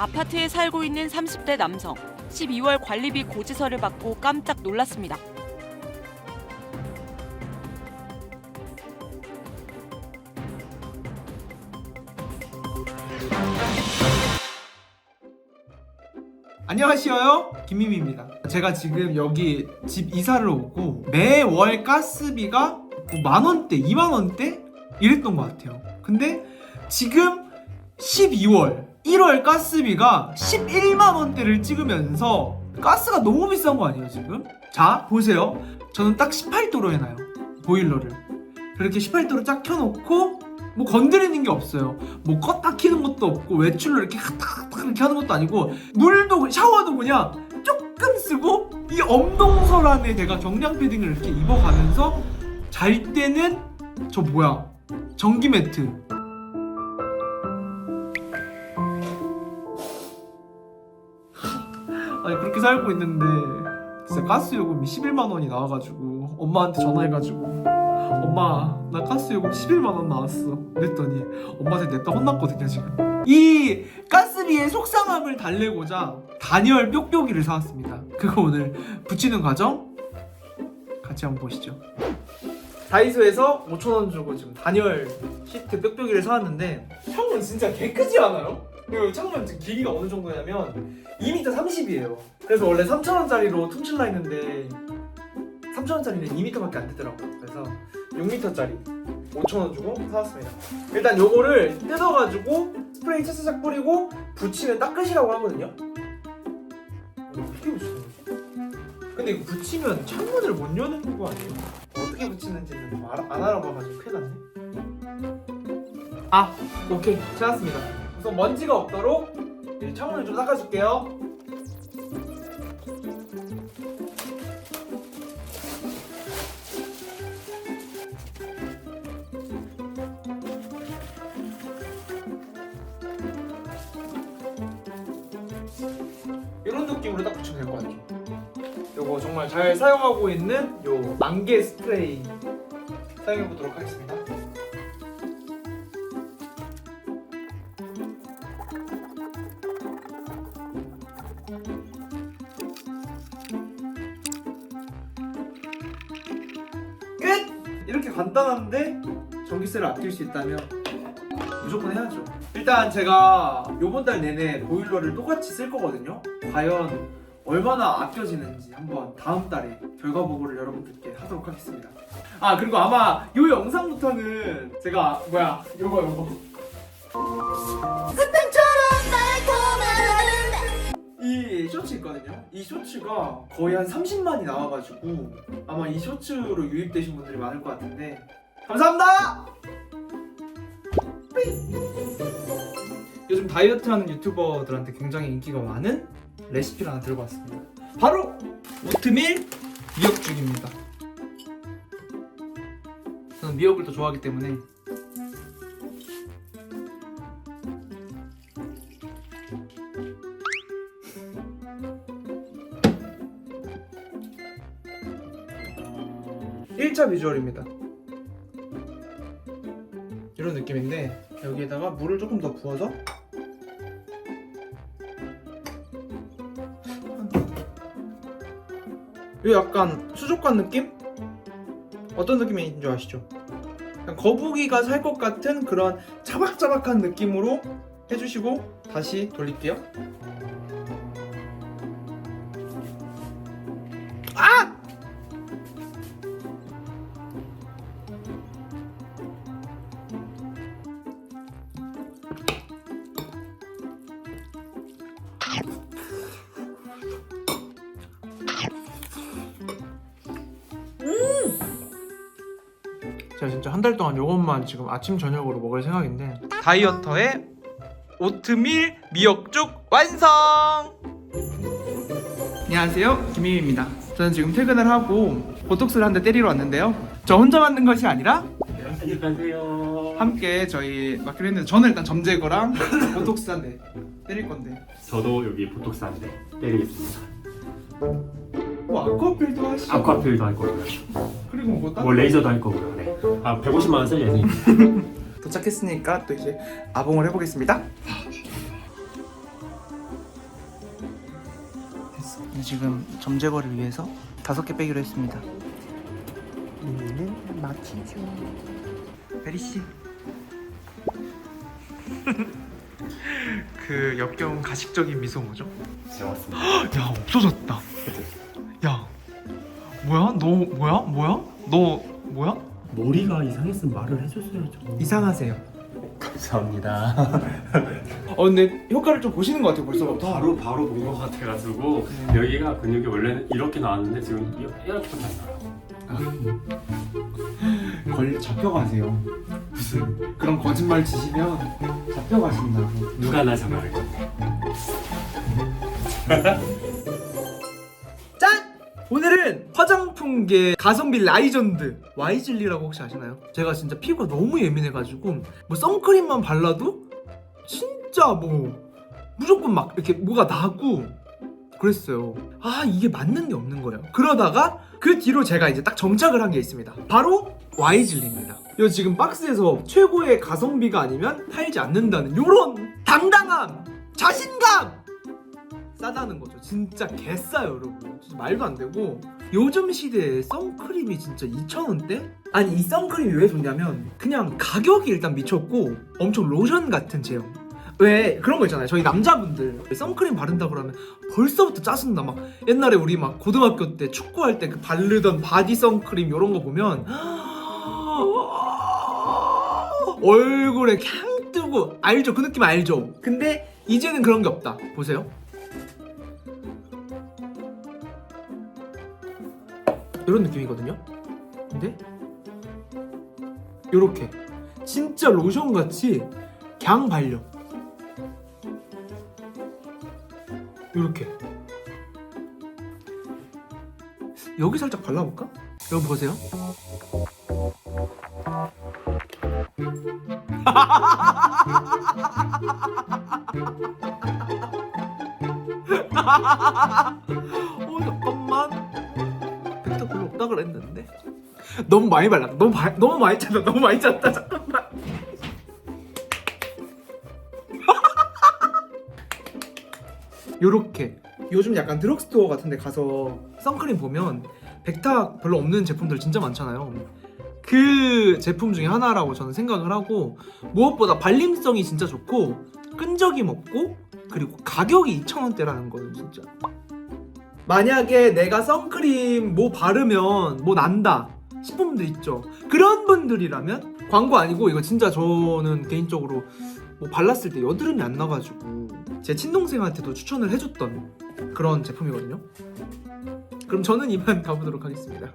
아파트에 살고 있는 30대 남성. 12월 관리비 고지서를 받고 깜짝 놀랐습니다. 안녕하시어요 김미미입니다 제가 지금 여기 집 이사를 오고 매월 가스비가 뭐 만원대 2만원대 이랬던 것 같아요 근데 지금 12월 1월 가스비가 11만 원대를 찍으면서 가스가 너무 비싼 거 아니에요 지금? 자 보세요. 저는 딱 18도로 해놔요 보일러를. 그렇게 18도로 쫙 켜놓고 뭐 건드리는 게 없어요. 뭐 껐다 키는 것도 없고 외출로 이렇게 탁탁 이렇게 하는 것도 아니고 물도 샤워도 그냥 조금 쓰고 이 엄동설 안에 내가 경량 패딩을 이렇게 입어가면서 잘 때는 저 뭐야? 전기 매트 그렇게 살고 있는데 진짜 가스 요금이 11만 원이 나와가지고 엄마한테 전화해가지고 엄마 나 가스 요금 11만 원 나왔어. 그랬더니 엄마한테 냈다 혼났거든요 지금. 이 가스비의 속상함을 달래고자 단열 뾱뾱이를 사왔습니다. 그거 오늘 붙이는 과정 같이 한번 보시죠. 다이소에서 5천원 주고 지금 단열 시트 뾱뾱이를 사왔는데 창문 진짜 개 크지 않아요? 그리고 창문 길이가 어느 정도냐면 2m 30이에요. 그래서 원래 3천원짜리로 퉁칠라 했는데 3천원짜리는 2m밖에 안 되더라고요. 그래서 6m짜리 5천원 주고 사왔습니다. 일단 요거를 뜯어가지고 스프레이 차차작 뿌리고 붙이면 딱 끝이라고 하거든요. 어떻게 붙이는 거지? 근데 이거 붙이면 창문을 못 여는 거 아니에요? 어떻게 붙이는지는 알, 안 알아봐가지고 큰일 났네. 아 오케이. 찾았습니다 우선 먼지가 없도록 이 창문을 좀 닦아줄게요. 이런 느낌으로 딱 붙이면 될 것 같죠 요거 정말 잘 사용하고 있는 요 만개 스프레이 사용해 보도록 하겠습니다 끝! 이렇게 간단한데 전기세를 아낄 수 있다면 무조건 해야죠. 일단 제가 요번 달 내내 보일러를 똑같이 쓸 거거든요. 과연 얼마나 아껴지는지 한번 다음 달에 결과 보고를 여러분들께 하도록 하겠습니다. 아 그리고 아마 요 영상부터는 제가 뭐야 요거 요거 이 쇼츠 있거든요. 이 쇼츠가 거의 한 30만이 나와가지고 아마 이 쇼츠로 유입되신 분들이 많을 것 같은데 감사합니다. 요즘 다이어트하는 유튜버들한테 굉장히 인기가 많은 레시피를 하나 들고 왔습니다. 바로 오트밀 미역죽입니다. 저는 미역을 더 좋아하기 때문에 일차 비주얼입니다. 이런 느낌인데 여기에다가 물을 조금 더 부어서 이 약간 수족관 느낌? 어떤 느낌인지 아시죠? 거북이가 살 것 같은 그런 자박자박한 느낌으로 해주시고 다시 돌릴게요. 제가 진짜 한 달 동안 요것만 지금 아침 저녁으로 먹을 생각인데 다이어터의 오트밀 미역죽 완성! 안녕하세요 김희입니다 저는 지금 퇴근을 하고 보톡스를 한 대 때리러 왔는데요 저 혼자 만든 것이 아니라 안녕하세요. 함께 저희 맡기로 했는데 저는 일단 점제거랑 보톡스 한 대 때릴 건데 저도 여기 보톡스 한 대 때리겠습니다. 뭐 아쿠아필도 하시고 아쿠아필도 할 거고요. 그리고 뭐 다른 뭐 레이저도 할 거고요. 네. 아 150만 원 쓸 예정입니다. 도착했으니까 또 이제 아봉을 해보겠습니다 지금 점 제거를 위해서 다섯 개 빼기로 했습니다. 얘는 마키죠. 베리 씨. 그 역겨운 가식적인 미소 뭐죠? 지웠습니다. 야 없어졌다. 야 뭐야? 너 뭐야? 뭐야? 너 뭐야? 머리가 이상했으면 말을 해줬어야죠. 이상하세요. 감사합니다. 어 근데 효과를 좀 보시는 것 같아요 벌써부터. 바로 바로 본 것 같아가지고 여기가 근육이 원래는 이렇게 나왔는데 지금 이- 이렇게 나와요. 걸 잡혀가세요. 무슨 그런 거짓말 치시면 잡혀가신다고. 누가 나 잡아갈 건데? 화장품계 가성비 라이전드 와이즐리라고 혹시 아시나요? 제가 진짜 피부가 너무 예민해가지고 뭐 선크림만 발라도 진짜 뭐 무조건 막 이렇게 뭐가 나고 그랬어요. 아 이게 맞는 게 없는 거예요. 그러다가 그 뒤로 제가 이제 딱 정착을 한 게 있습니다. 바로 와이즐리입니다. 이 지금 박스에서 최고의 가성비가 아니면 팔지 않는다는 요런 당당함, 자신감 싸다는 거죠. 진짜 개싸요, 여러분. 진짜 말도 안 되고 요즘 시대에 선크림이 진짜 2,000원대? 아니 이 선크림이 왜 좋냐면 그냥 가격이 일단 미쳤고 엄청 로션 같은 제형. 왜 그런 거 있잖아요. 저희 남자분들 선크림 바른다 그러면 벌써부터 짜증나. 막 옛날에 우리 막 고등학교 때 축구할 때 그 바르던 바디 선크림 이런 거 보면 얼굴에 캬 뜨고 알죠? 그 느낌 알죠? 근데 이제는 그런 게 없다. 보세요. 이런 느낌이거든요. 근데 요렇게 진짜 로션 같이 갱 발려. 요렇게 여기 살짝 발라볼까? 여러분 보세요. 너무 많이 발랐다. 너무 바, 너무 많이 짰다. 너무 많이 짰다. 잠깐만. 요렇게. 요즘 약간 드럭스토어 같은 데 가서 선크림 보면 백탁 별로 없는 제품들 진짜 많잖아요. 그 제품 중에 하나라고 저는 생각을 하고 무엇보다 발림성이 진짜 좋고 끈적임 없고 그리고 가격이 2,000원대라는 거는 진짜. 만약에 내가 선크림 뭐 바르면 뭐 난다 분들 있죠. 그런 분들이라면 광고 아니고 이거 진짜 저는 개인적으로 뭐 발랐을 때 여드름이 안 나가지고 제 친동생한테도 추천을 해줬던 그런 제품이거든요. 그럼 저는 이만 가보도록 하겠습니다